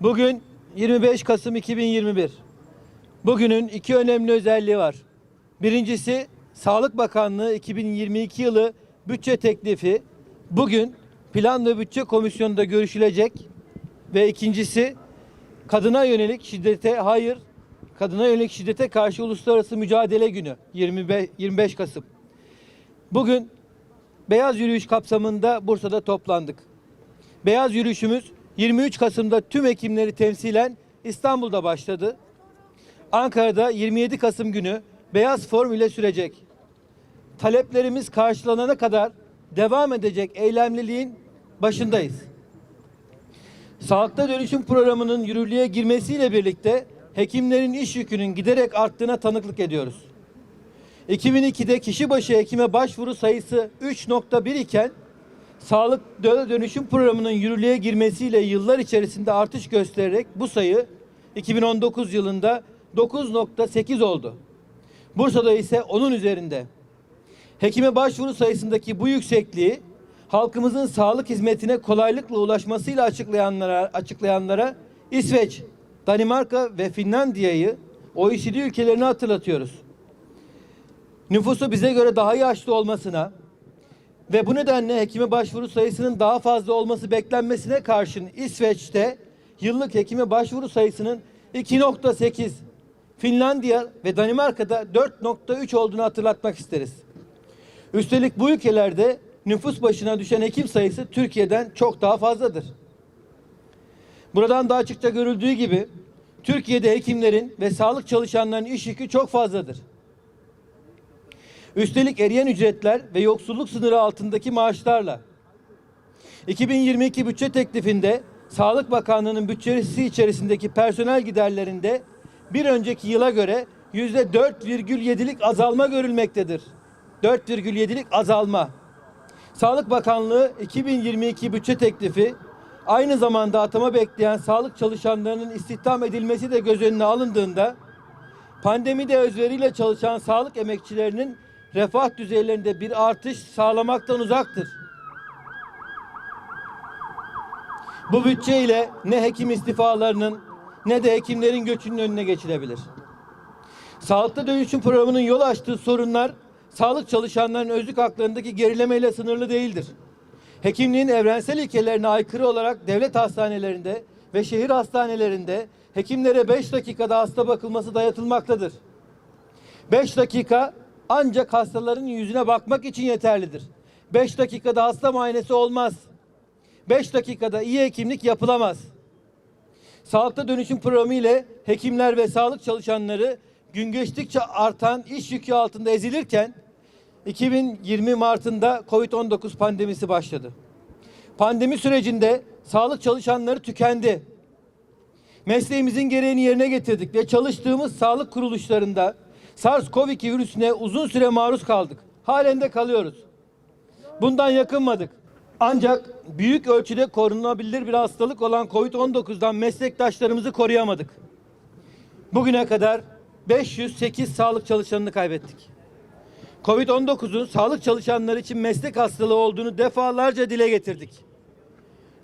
Bugün 25 Kasım 2021. Bugünün iki önemli özelliği var. Birincisi Sağlık Bakanlığı 2022 yılı bütçe teklifi. Bugün Plan ve Bütçe Komisyonu'nda görüşülecek. Ve ikincisi kadına yönelik şiddete hayır, kadına yönelik şiddete karşı uluslararası mücadele günü 25, 25 Kasım. Bugün Beyaz Yürüyüş kapsamında Bursa'da toplandık. Beyaz yürüyüşümüz 23 Kasım'da tüm hekimleri temsilen İstanbul'da başladı. Ankara'da 27 Kasım günü beyaz form ile sürecek. Taleplerimiz karşılanana kadar devam edecek eylemliliğin başındayız. Sağlıkta dönüşüm programının yürürlüğe girmesiyle birlikte hekimlerin iş yükünün giderek arttığına tanıklık ediyoruz. 2002'de kişi başı hekime başvuru sayısı 3.1 iken Sağlık Dönüşüm Programı'nın yürürlüğe girmesiyle yıllar içerisinde artış göstererek bu sayı 2019 yılında 9.8 oldu. Bursa'da ise onun üzerinde. Hekime başvuru sayısındaki bu yüksekliği halkımızın sağlık hizmetine kolaylıkla ulaşmasıyla açıklayanlara, açıklayanlara İsveç, Danimarka ve Finlandiya'yı OECD ülkelerini hatırlatıyoruz. Nüfusu bize göre daha yaşlı olmasına, ve bu nedenle hekime başvuru sayısının daha fazla olması beklenmesine karşın İsveç'te yıllık hekime başvuru sayısının 2.8, Finlandiya ve Danimarka'da 4.3 olduğunu hatırlatmak isteriz. Üstelik bu ülkelerde nüfus başına düşen hekim sayısı Türkiye'den çok daha fazladır. Buradan da açıkça görüldüğü gibi Türkiye'de hekimlerin ve sağlık çalışanlarının iş yükü çok fazladır. Üstelik eriyen ücretler ve yoksulluk sınırı altındaki maaşlarla 2022 bütçe teklifinde Sağlık Bakanlığı'nın bütçesi içerisindeki personel giderlerinde bir önceki yıla göre yüzde 4,7'lik azalma görülmektedir. 4,7'lik azalma. Sağlık Bakanlığı 2022 bütçe teklifi aynı zamanda atama bekleyen sağlık çalışanlarının istihdam edilmesi de göz önüne alındığında pandemide özveriyle çalışan sağlık emekçilerinin refah düzeylerinde bir artış sağlamaktan uzaktır. Bu bütçe ile ne hekim istifalarının ne de hekimlerin göçünün önüne geçilebilir. Sağlıkta dönüşüm programının yol açtığı sorunlar sağlık çalışanlarının özlük haklarındaki gerilemeyle sınırlı değildir. Hekimliğin evrensel ilkelerine aykırı olarak devlet hastanelerinde ve şehir hastanelerinde hekimlere 5 dakikada hasta bakılması dayatılmaktadır. 5 dakika ancak hastaların yüzüne bakmak için yeterlidir. 5 dakikada hasta muayenesi olmaz. 5 dakikada iyi hekimlik yapılamaz. Sağlıkta dönüşüm programı ile hekimler ve sağlık çalışanları gün geçtikçe artan iş yükü altında ezilirken 2020 Mart'ında Covid-19 pandemisi başladı. Pandemi sürecinde sağlık çalışanları tükendi. Mesleğimizin gereğini yerine getirdik ve çalıştığımız sağlık kuruluşlarında SARS-CoV-2 virüsüne uzun süre maruz kaldık. Halen de kalıyoruz. Bundan yakınmadık. Ancak büyük ölçüde korunabilir bir hastalık olan COVID-19'dan meslektaşlarımızı koruyamadık. Bugüne kadar 508 sağlık çalışanını kaybettik. Covid-19'un sağlık çalışanları için meslek hastalığı olduğunu defalarca dile getirdik.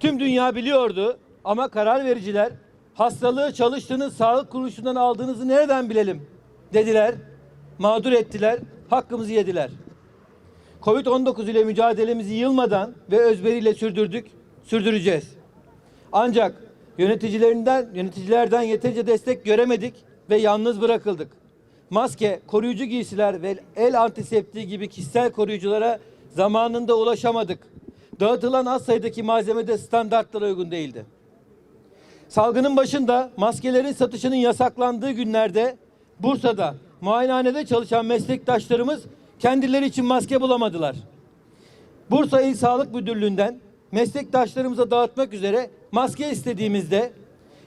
Tüm dünya biliyordu ama karar vericiler hastalığı çalıştığınız sağlık kuruluşundan aldığınızı nereden bilelim dediler, mağdur ettiler, hakkımızı yediler. Covid-19 ile mücadelemizi yılmadan ve özveriyle sürdürdük, sürdüreceğiz. Ancak yöneticilerinden, yöneticilerden yeterince destek göremedik ve yalnız bırakıldık. Maske, koruyucu giysiler ve el antiseptiği gibi kişisel koruyuculara zamanında ulaşamadık. Dağıtılan az sayıdaki malzeme de standartlara uygun değildi. Salgının başında maskelerin satışının yasaklandığı günlerde Bursa'da muayenehanede çalışan meslektaşlarımız kendileri için maske bulamadılar. Bursa İl Sağlık Müdürlüğü'nden meslektaşlarımıza dağıtmak üzere maske istediğimizde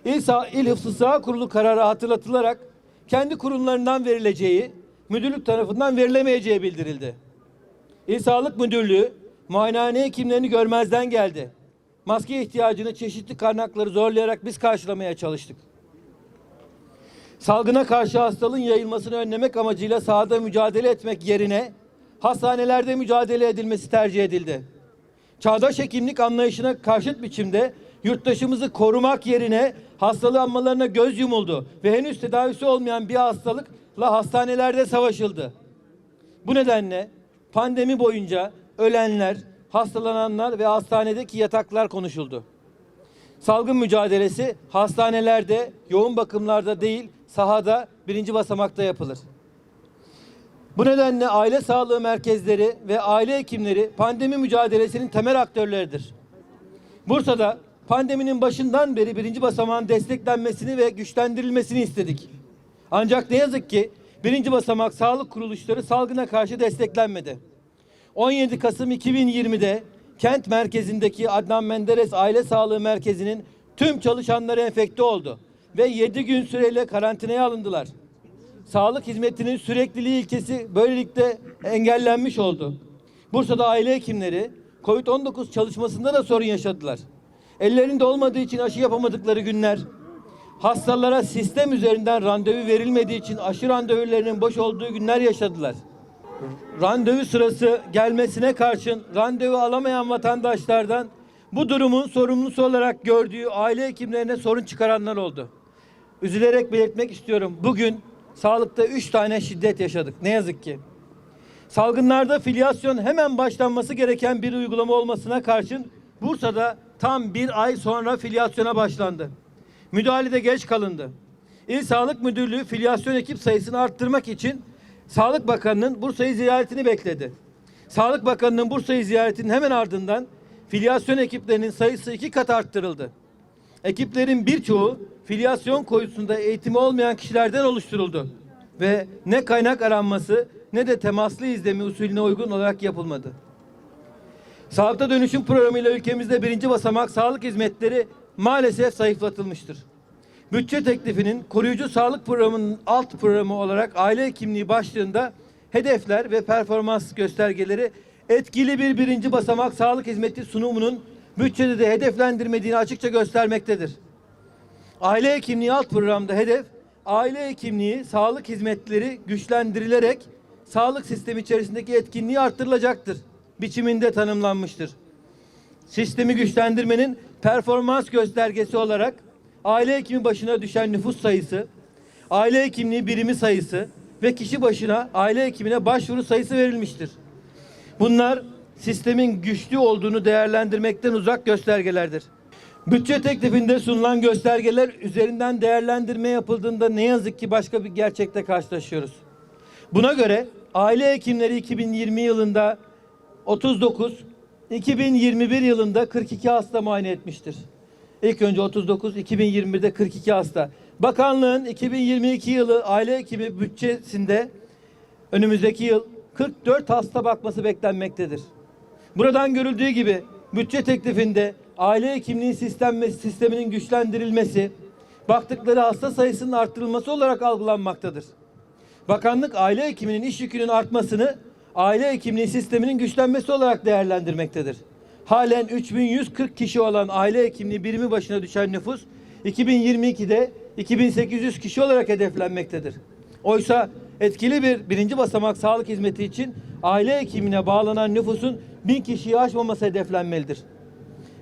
İl, Sa İl Hıfzı Sıha Kurulu kararı hatırlatılarak kendi kurumlarından verileceği, müdürlük tarafından verilemeyeceği bildirildi. İl Sağlık Müdürlüğü muayenehane hekimlerini görmezden geldi. Maske ihtiyacını çeşitli kaynakları zorlayarak biz karşılamaya çalıştık. Salgına karşı hastalığın yayılmasını önlemek amacıyla sahada mücadele etmek yerine hastanelerde mücadele edilmesi tercih edildi. Çağdaş hekimlik anlayışına karşıt biçimde yurttaşımızı korumak yerine hastalanmalarına göz yumuldu ve henüz tedavisi olmayan bir hastalıkla hastanelerde savaşıldı. Bu nedenle pandemi boyunca ölenler, hastalananlar ve hastanedeki yataklar konuşuldu. Salgın mücadelesi hastanelerde, yoğun bakımlarda değil, sahada birinci basamakta yapılır. Bu nedenle aile sağlığı merkezleri ve aile hekimleri pandemi mücadelesinin temel aktörleridir. Bursa'da pandeminin başından beri birinci basamağın desteklenmesini ve güçlendirilmesini istedik. Ancak ne yazık ki birinci basamak sağlık kuruluşları salgına karşı desteklenmedi. 17 Kasım 2020'de kent merkezindeki Adnan Menderes Aile Sağlığı Merkezi'nin tüm çalışanları enfekte oldu ve 7 gün süreyle karantinaya alındılar. Sağlık hizmetinin sürekliliği ilkesi böylelikle engellenmiş oldu. Bursa'da aile hekimleri COVID-19 çalışmasında da sorun yaşadılar. Ellerinde olmadığı için aşı yapamadıkları günler, hastalara sistem üzerinden randevu verilmediği için aşı randevularının boş olduğu günler yaşadılar. Randevu sırası gelmesine karşın randevu alamayan vatandaşlardan bu durumun sorumlusu olarak gördüğü aile hekimlerine sorun çıkaranlar oldu. Üzülerek belirtmek istiyorum. Bugün sağlıkta üç tane şiddet yaşadık. Ne yazık ki. Salgınlarda filyasyon hemen başlanması gereken bir uygulama olmasına karşın Bursa'da tam bir ay sonra filyasyona başlandı. Müdahalede geç kalındı. İl Sağlık Müdürlüğü filyasyon ekip sayısını arttırmak için Sağlık Bakanı'nın Bursa'yı ziyaretini bekledi. Sağlık Bakanı'nın Bursa'yı ziyaretinin hemen ardından filyasyon ekiplerinin sayısı iki kat arttırıldı. Ekiplerin birçoğu filyasyon koyusunda eğitimi olmayan kişilerden oluşturuldu ve ne kaynak aranması ne de temaslı izlemi usulüne uygun olarak yapılmadı. Sağlıkta dönüşüm programıyla ülkemizde birinci basamak sağlık hizmetleri maalesef zayıflatılmıştır. Bütçe teklifinin koruyucu sağlık programının alt programı olarak aile hekimliği başlığında hedefler ve performans göstergeleri etkili bir birinci basamak sağlık hizmeti sunumunun bütçede de hedeflendirmediğini açıkça göstermektedir. Aile hekimliği alt programda hedef aile hekimliği sağlık hizmetleri güçlendirilerek sağlık sistemi içerisindeki etkinliği arttırılacaktır. Biçiminde tanımlanmıştır. Sistemi güçlendirmenin performans göstergesi olarak aile hekimi başına düşen nüfus sayısı, aile hekimliği birimi sayısı ve kişi başına aile hekimine başvuru sayısı verilmiştir. Bunlar sistemin güçlü olduğunu değerlendirmekten uzak göstergelerdir. Bütçe teklifinde sunulan göstergeler üzerinden değerlendirme yapıldığında ne yazık ki başka bir gerçekle karşılaşıyoruz. Buna göre aile hekimleri 2020 yılında 39, 2021 yılında 42 hasta muayene etmiştir. İlk önce 39, 2021'de 42 hasta. Bakanlığın 2022 yılı aile hekimi bütçesinde önümüzdeki yıl 44 hasta bakması beklenmektedir. Buradan görüldüğü gibi bütçe teklifinde aile hekimliği sistem sisteminin güçlendirilmesi, baktıkları hasta sayısının arttırılması olarak algılanmaktadır. Bakanlık aile hekiminin iş yükünün artmasını aile hekimliği sisteminin güçlenmesi olarak değerlendirmektedir. Halen 3140 kişi olan aile hekimliği birimi başına düşen nüfus 2022'de 2800 kişi olarak hedeflenmektedir. Oysa etkili bir birinci basamak sağlık hizmeti için aile hekimine bağlanan nüfusun bin kişiyi aşmaması hedeflenmelidir.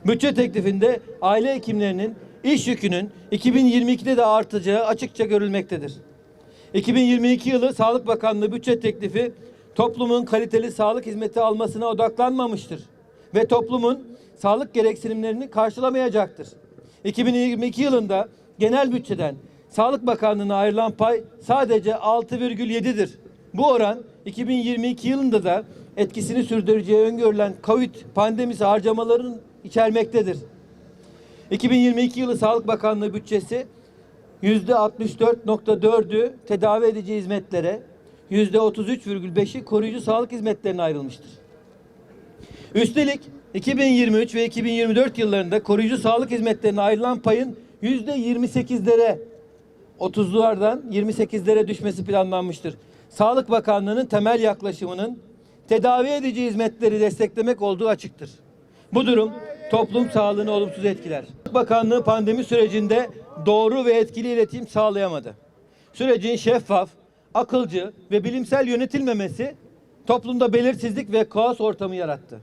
Bütçe teklifinde aile hekimlerinin iş yükünün 2022'de de artacağı açıkça görülmektedir. 2022 yılı Sağlık Bakanlığı bütçe teklifi toplumun kaliteli sağlık hizmeti almasına odaklanmamıştır ve toplumun sağlık gereksinimlerini karşılamayacaktır. 2022 yılında genel bütçeden Sağlık Bakanlığı'na ayrılan pay sadece 6,7'dir. Bu oran 2022 yılında da etkisini sürdüreceği öngörülen Covid pandemisi harcamaların içermektedir. 2022 yılı Sağlık Bakanlığı bütçesi %64.4'ü tedavi edici hizmetlere, %33,5'i koruyucu sağlık hizmetlerine ayrılmıştır. Üstelik 2023 ve 2024 yıllarında koruyucu sağlık hizmetlerine ayrılan payın %28'lere 30'lardan 28'lere düşmesi planlanmıştır. Sağlık Bakanlığı'nın temel yaklaşımının tedavi edici hizmetleri desteklemek olduğu açıktır. Bu durum toplum sağlığını olumsuz etkiler. Bakanlığı pandemi sürecinde doğru ve etkili iletişim sağlayamadı. sürecin şeffaf, akılcı ve bilimsel yönetilmemesi toplumda belirsizlik ve kaos ortamı yarattı.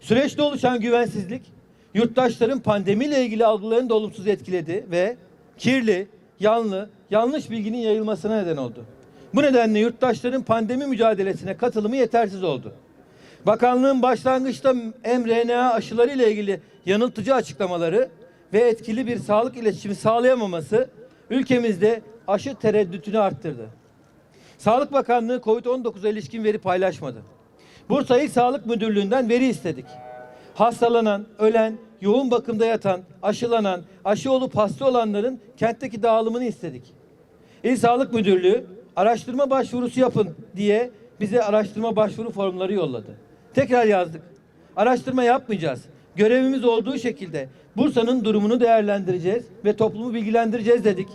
Süreçte oluşan güvensizlik yurttaşların pandemiyle ilgili algılarını da olumsuz etkiledi ve kirli, yanlı, yanlış bilginin yayılmasına neden oldu. Bu nedenle yurttaşların pandemi mücadelesine katılımı yetersiz oldu. Bakanlığın başlangıçta mRNA aşıları ile ilgili yanıltıcı açıklamaları ve etkili bir sağlık iletişimi sağlayamaması ülkemizde aşı tereddütünü arttırdı. Sağlık Bakanlığı COVID-19'a ilişkin veri paylaşmadı. Bursa İl Sağlık Müdürlüğü'nden veri istedik. Hastalanan, ölen, yoğun bakımda yatan, aşılanan, aşı olup hasta olanların kentteki dağılımını istedik. İl Sağlık Müdürlüğü araştırma başvurusu yapın diye bize araştırma başvuru formları yolladı. Tekrar yazdık. Araştırma yapmayacağız. Görevimiz olduğu şekilde Bursa'nın durumunu değerlendireceğiz ve toplumu bilgilendireceğiz dedik.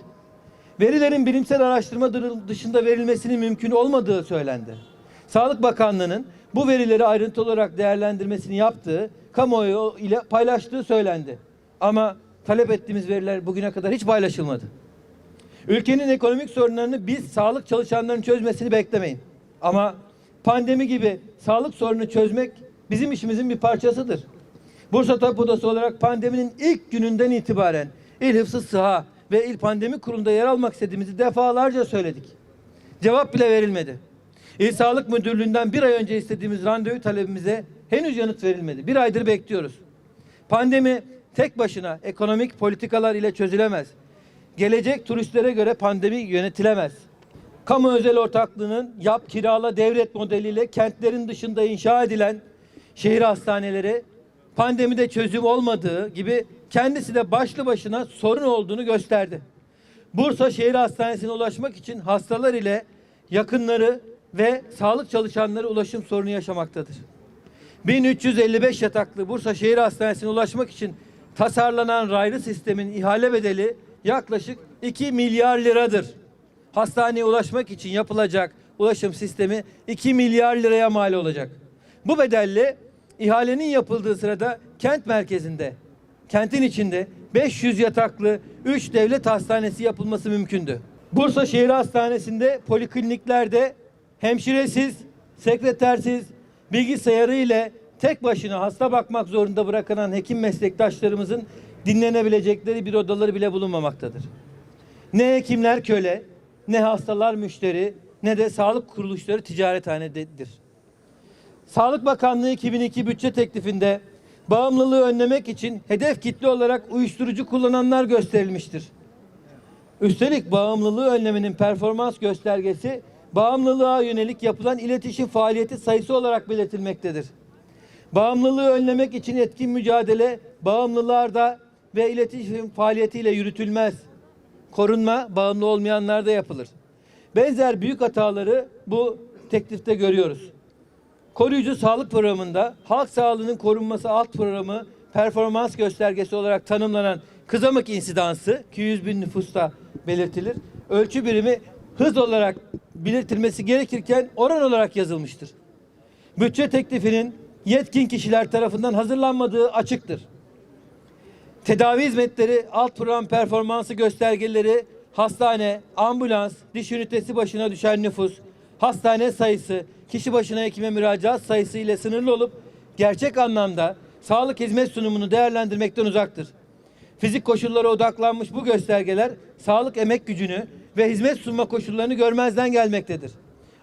Verilerin bilimsel araştırma dışında verilmesinin mümkün olmadığı söylendi. Sağlık Bakanlığı'nın bu verileri ayrıntılı olarak değerlendirmesini yaptığı, kamuoyu ile paylaştığı söylendi. Ama talep ettiğimiz veriler bugüne kadar hiç paylaşılmadı. Ülkenin ekonomik sorunlarını biz sağlık çalışanlarının çözmesini beklemeyin. Ama pandemi gibi sağlık sorununu çözmek bizim işimizin bir parçasıdır. Bursa Tabip Odası olarak pandeminin ilk gününden itibaren İl Hıfzı Sıha ve İl Pandemi Kurulu'nda yer almak istediğimizi defalarca söyledik. Cevap bile verilmedi. İl Sağlık Müdürlüğü'nden bir ay önce istediğimiz randevu talebimize henüz yanıt verilmedi. Bir aydır bekliyoruz. Pandemi tek başına ekonomik politikalar ile çözülemez. Gelecek turistlere göre pandemi yönetilemez. Kamu özel ortaklığının yap kirala devret modeliyle kentlerin dışında inşa edilen şehir hastaneleri pandemide çözüm olmadığı gibi kendisi de başlı başına sorun olduğunu gösterdi. Bursa Şehir Hastanesi'ne ulaşmak için hastalar ile yakınları ve sağlık çalışanları ulaşım sorunu yaşamaktadır. 1355 yataklı Bursa Şehir Hastanesi'ne ulaşmak için tasarlanan raylı sistemin ihale bedeli yaklaşık 2 milyar liradır. Hastaneye ulaşmak için yapılacak ulaşım sistemi 2 milyar liraya mal olacak. Bu bedelle ihalenin yapıldığı sırada kent merkezinde, kentin içinde 500 yataklı 3 devlet hastanesi yapılması mümkündü. Bursa Şehir Hastanesi'nde polikliniklerde hemşiresiz, sekretersiz, bilgisayarı ile tek başına hasta bakmak zorunda bırakılan hekim meslektaşlarımızın dinlenebilecekleri bir odaları bile bulunmamaktadır. Ne hekimler köle, ne hastalar müşteri, ne de sağlık kuruluşları ticarethanedir. Sağlık Bakanlığı 2002 bütçe teklifinde bağımlılığı önlemek için hedef kitle olarak uyuşturucu kullananlar gösterilmiştir. Üstelik bağımlılığı önlemenin performans göstergesi bağımlılığa yönelik yapılan iletişim faaliyeti sayısı olarak belirtilmektedir. Bağımlılığı önlemek için etkin mücadele bağımlılarda ve iletişim faaliyetiyle yürütülmez. Korunma bağımlı olmayanlarda yapılır. Benzer büyük hataları bu teklifte görüyoruz. Koruyucu sağlık programında halk sağlığının korunması alt programı performans göstergesi olarak tanımlanan kızamık insidansı ki 100 bin nüfusta belirtilir. Ölçü birimi hız olarak belirtilmesi gerekirken oran olarak yazılmıştır. Bütçe teklifinin yetkin kişiler tarafından hazırlanmadığı açıktır. Tedavi hizmetleri alt program performansı göstergeleri hastane, ambulans, diş ünitesi başına düşen nüfus, hastane sayısı, kişi başına hekime müracaat sayısı ile sınırlı olup gerçek anlamda sağlık hizmet sunumunu değerlendirmekten uzaktır. Fizik koşullara odaklanmış bu göstergeler sağlık emek gücünü ve hizmet sunma koşullarını görmezden gelmektedir.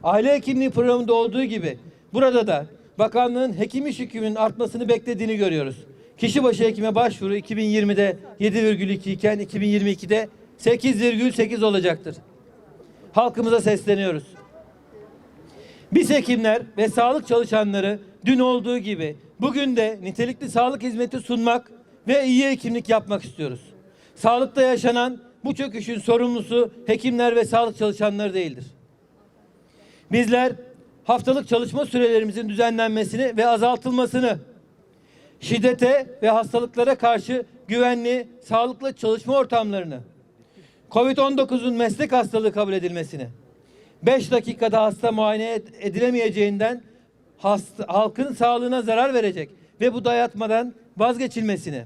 Aile hekimliği programında olduğu gibi burada da bakanlığın hekim iş yükünün artmasını beklediğini görüyoruz. Kişi başı hekime başvuru 2020'de 7,2 iken 2022'de 8,8 olacaktır. Halkımıza sesleniyoruz. Biz hekimler ve sağlık çalışanları dün olduğu gibi bugün de nitelikli sağlık hizmeti sunmak ve iyi hekimlik yapmak istiyoruz. Sağlıkta yaşanan bu çöküşün sorumlusu hekimler ve sağlık çalışanları değildir. Bizler haftalık çalışma sürelerimizin düzenlenmesini ve azaltılmasını, şiddete ve hastalıklara karşı güvenli, sağlıklı çalışma ortamlarını, COVID-19'un meslek hastalığı kabul edilmesini, 5 dakikada hasta muayene edilemeyeceğinden hasta, halkın sağlığına zarar verecek ve bu dayatmadan vazgeçilmesini,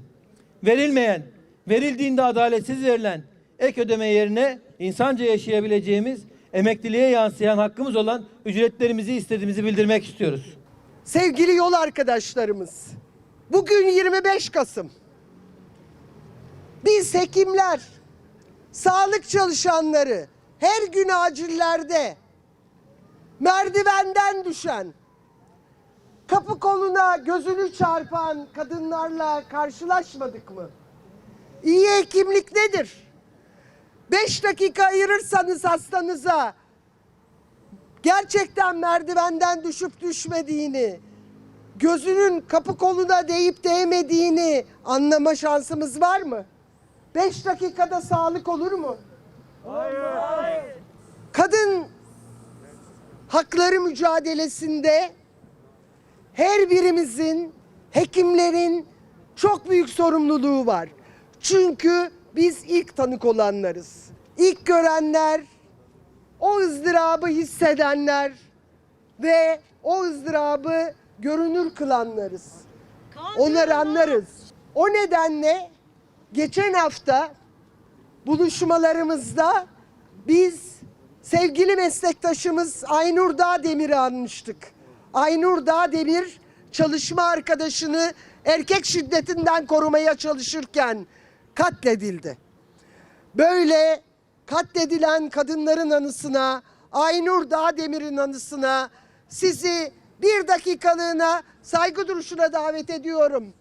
verilmeyen, verildiğinde adaletsiz verilen ek ödeme yerine insanca yaşayabileceğimiz emekliliğe yansıyan hakkımız olan ücretlerimizi istediğimizi bildirmek istiyoruz. Sevgili yol arkadaşlarımız, bugün 25 Kasım. Biz hekimler, sağlık çalışanları her gün acillerde merdivenden düşen, kapı koluna gözünü çarpan kadınlarla karşılaşmadık mı? İyi hekimlik nedir? 5 dakika ayırırsanız hastanıza gerçekten merdivenden düşüp düşmediğini, gözünün kapı koluna değip değmediğini anlama şansımız var mı? Beş dakikada sağlık olur mu? Kadın hakları mücadelesinde her birimizin, hekimlerin çok büyük sorumluluğu var. Çünkü biz ilk tanık olanlarız. İlk görenler, o ızdırabı hissedenler ve o ızdırabı görünür kılanlarız. Onları anlarız. O nedenle geçen hafta buluşmalarımızda biz sevgili meslektaşımız Aynur Dağdemir'i anmıştık. Aynur Dağdemir çalışma arkadaşını erkek şiddetinden korumaya çalışırken katledildi. Böyle katledilen kadınların anısına, Aynur Dağdemir'in anısına sizi bir dakikalığına saygı duruşuna davet ediyorum.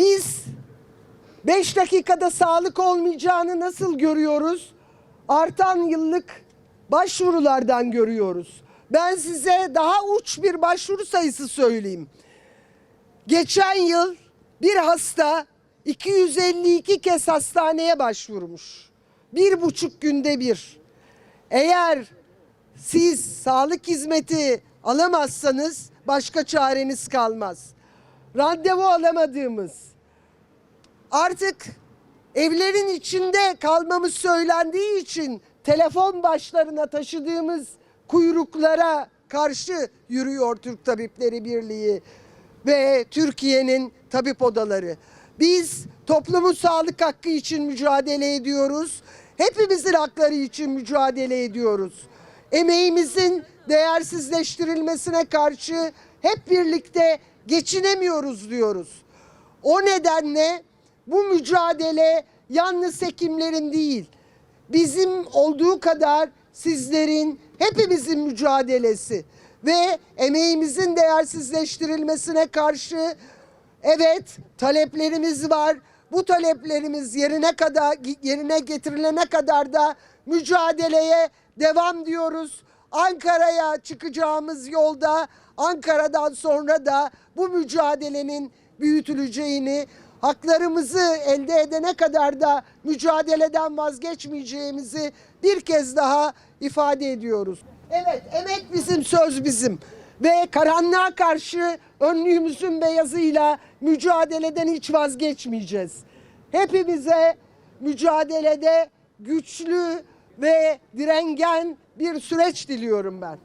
Biz 5 dakikada sağlık olmayacağını nasıl görüyoruz? Artan yıllık başvurulardan görüyoruz. Ben size daha uç bir başvuru sayısı söyleyeyim. Geçen yıl bir hasta 252 kez hastaneye başvurmuş. Bir buçuk günde bir. Eğer siz sağlık hizmeti alamazsanız başka çareniz kalmaz. Randevu alamadığımız, artık evlerin içinde kalmamız söylendiği için telefon başlarına taşıdığımız kuyruklara karşı yürüyor Türk Tabipleri Birliği ve Türkiye'nin tabip odaları. Biz toplumun sağlık hakkı için mücadele ediyoruz. Hepimizin hakları için mücadele ediyoruz. Emeğimizin değersizleştirilmesine karşı hep birlikte geçinemiyoruz diyoruz. O nedenle bu mücadele yalnız hekimlerin değil, bizim olduğu kadar sizlerin, hepimizin mücadelesi ve emeğimizin değersizleştirilmesine karşı evet taleplerimiz var. Bu taleplerimiz yerine kadar yerine getirilene kadar da mücadeleye devam diyoruz. Ankara'ya çıkacağımız yolda Ankara'dan sonra da bu mücadelenin büyütüleceğini, haklarımızı elde edene kadar da mücadeleden vazgeçmeyeceğimizi bir kez daha ifade ediyoruz. Evet, emek bizim, söz bizim. Ve karanlığa karşı önlüğümüzün beyazıyla mücadeleden hiç vazgeçmeyeceğiz. Hepimize mücadelede güçlü ve direngen bir süreç diliyorum ben.